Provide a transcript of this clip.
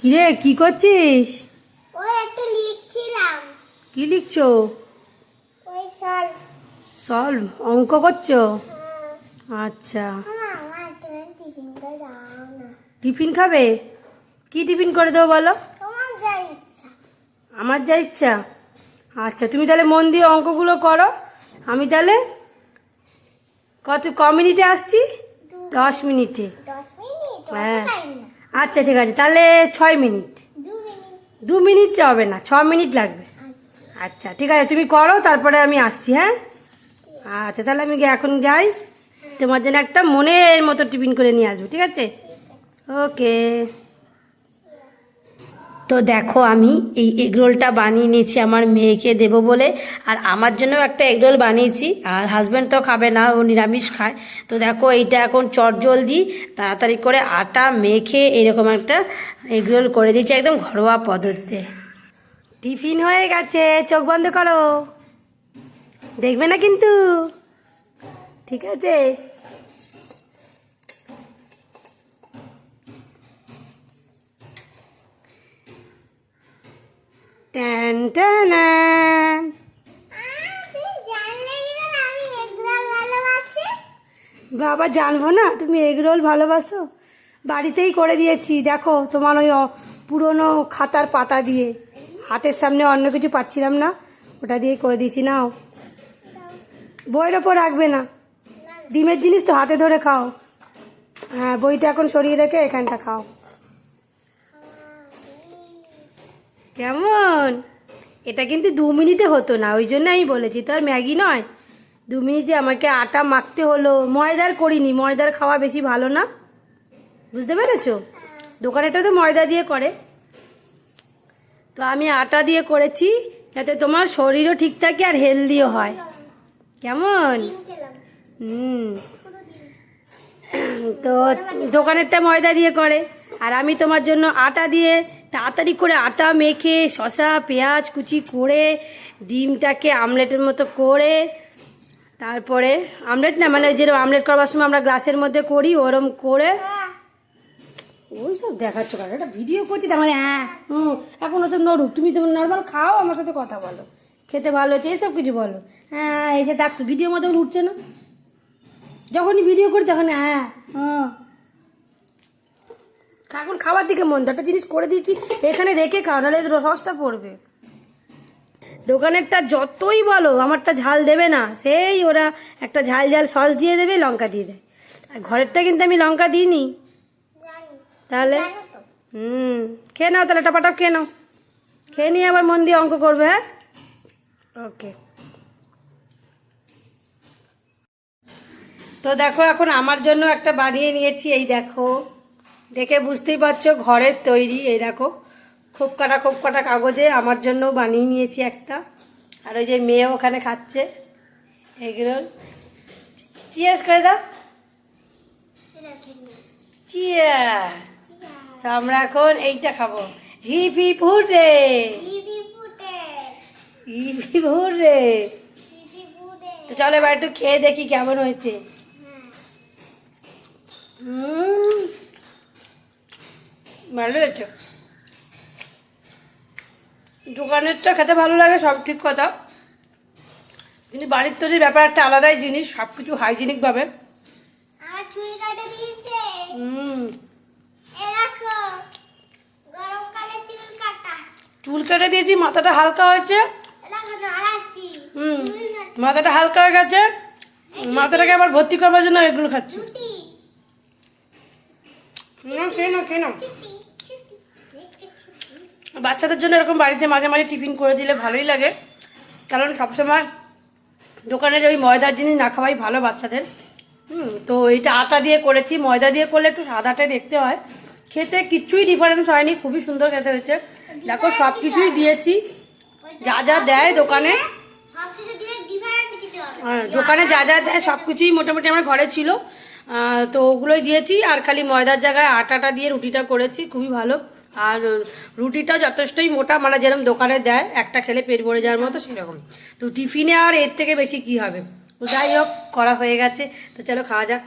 কিরে কি করছিস? ওই একটু লিখছিলাম। কি লিখছো? ওই সলভ সলভ অঙ্ক করছ? আচ্ছা। দাও না। টিফিন খাবে? কি টিফিন করে দেবো বলো? আমার যা ইচ্ছা? আচ্ছা তুমি তাহলে মন দিয়ে অঙ্কগুলো করো। আমি তাহলে কত ক মিনিটে আসছি? দশ মিনিটে। হ্যাঁ। আচ্ছা ঠিক আছে। তাহলে ছয় মিনিট। দু মিনিট। হবে না ছ মিনিট লাগবে। আচ্ছা। আচ্ছা ঠিক আছে তুমি করো তারপরে আমি আসছি হ্যাঁ? আচ্ছা তাহলে আমি এখন যাই। তোমার জন্য একটা মনের মতো টিফিন করে নিয়ে আসব ঠিক আছে। ওকে। তো দেখো আমি এই এগরোলটা বানিয়ে নিয়েছি, আমার মেয়েকে দেবো বলে। আর আমার জন্য একটা এগরোল বানিয়েছি, আর হাজব্যান্ড তো খাবে না, ও নিরামিষ খায়। তো দেখো এইটা এখন চট জলদি তাড়াতাড়ি করে আটা মেখে এরকম একটা এগরোল করে দিয়েছি একদম ঘরোয়া পদ্ধতিতে। টিফিন হয়ে গেছে, চোখ বন্ধ করো। দেখবে না কিন্তু? ঠিক আছে? ট্যান বাবা, জানব না? তুমি এগ রোল ভালোবাসো? বাড়িতেই করে দিয়েছি। দেখো, তোমার ওই পুরনো খাতার পাতা দিয়ে। হাতের সামনে অন্য কিছু পাচ্ছিলাম না। ওটা দিয়ে করে দিয়েছি, নাও। বইয়ের ওপর রাখবে না। ডিমের জিনিস তো হাতে ধরে খাও। হ্যাঁ বইটা এখন সরিয়ে রেখে এখানটা খাও। কেমন? এটা কিন্তু দু মিনিটে হতো না, ওই জন্য আমি বলেছি, তো আর ম্যাগি নয়। দু মিনিটে আমাকে আটা মাখতে হলো, ময়দার করিনি, ময়দার খাওয়া বেশি ভালো না। বুঝতে পেরেছ? দোকানেটা তো ময়দা দিয়ে করে। তো আমি আটা দিয়ে করেছি, যাতে তোমার শরীরও ঠিক থাকে আর হেলদিও হয়। কেমন? হুম। তো দোকানেরটা ময়দা দিয়ে করে, আর আমি তোমার জন্য আটা দিয়ে তাড়াতাড়ি করে আটা মেখে শশা পেঁয়াজ কুচি করে, ডিমটাকে আমলেটের মতো করে, তারপরে আমলেট না মানে যেরকম আমলেট করবার সময় আমরা গ্লাসের মধ্যে করি, ওরম করে। ওই সব দেখাচ্ছ কারণ একটা ভিডিও করছি তার মানে হ্যাঁ হুম, এখন ওসব নড়ুক। তুমি তোমার নর্মাল খাও, আমার সাথে কথা বলো। খেতে ভালো হচ্ছে এইসব কিছু বলো। হ্যাঁ এটা ডাক ভিডিও মতো উঠছে না। যখনই ভিডিও করি তখন হ্যাঁ হুম। এখন খাবার দিকে মন একটা জিনিস করে দিয়েছি, এখানে রেখে খাও, নাহলে রসটা পড়বে। দোকানেরটা যতই বলো, আমারটা ঝাল দেবে না, সেই ওরা একটা ঝাল ঝাল সস দিয়ে দেবে, লঙ্কা দিয়ে দেয়। আর ঘরেরটা কিন্তু আমি লঙ্কা দিইনি। তাহলে? হুম, খেয়ে নাও তাহলে, টপাটপ খেয়ে নাও। খেয়ে নিয়ে আবার মন দিয়ে অঙ্ক করবে হ্যাঁ? ওকে। তো দেখো, এখন আমার জন্য একটা বানিয়ে নিয়েছি, এই দেখো। দেখে বুঝতেই পারছ ঘরের তৈরি এই দেখো খুব কাটা খুব কাটা কাগজে আমার জন্য বানিয়ে নিয়েছি একটা। আর ওই যে মেয়ে ওখানে খাচ্ছে এগরোল। চিয়াস করে দাও। চিয়া তো আমরা এখন এইটা খাব হিপ ফুটে। হিপ ফুটে। তো চলো এবার একটু খেয়ে দেখি কেমন হয়েছে। হ্যাঁ। হুম। ভালো হয়েছে দোকানেরটা খেতে ভালো লাগে সব ঠিক কথা। কিন্তু বাড়ির তৈরির ব্যাপার একটা আলাদাই জিনিস সব কিছু হাইজিনিকভাবে চুল কাটে দিয়েছে। মাথাটা হালকা হয়েছে। হুম মাথাটা হালকা হয়ে গেছে। মাথাটাকে আবার ভর্তি করবার জন্য এগুলো খাচ্ছি। না খেয়ে নাও খেয়ে নাও ছুটি ছুটি দেখতে ছুটি বাচ্চাদের জন্য এরকম বাড়িতে মাঝে মাঝে টিফিন করে দিলে ভালোই লাগে। কারণ সবসময় দোকানের ওই ময়দার জিনিস না খাওয়াই ভালো বাচ্চাদের। হুম, তো এইটা আটা দিয়ে করেছি। ময়দা দিয়ে করলে একটু সাদাটাই দেখতে হয়। খেতে কিচ্ছুই ডিফারেন্স হয়নি, খুবই সুন্দর খেতে হয়েছে। দেখো সব কিছুই দিয়েছি। যা যা দেয় দোকানে। আর দোকানে যা যা দেয় সব কিছুই মোটামুটি আমার ঘরে ছিল। তো ওগুলোই দিয়েছি। আর খালি ময়দার জায়গায় আটাটা দিয়ে রুটিটা করেছি। খুবই ভালো। আর রুটিটা যথেষ্টই মোটা মানে যেরকম দোকানে দেয়, একটা খেলে পেট ভরে যাওয়ার মতো সেরকম। তো টিফিনে আর এর থেকে বেশি কি হবে? যাই হোক, করা হয়ে গেছে। তো চলো খাওয়া যাক।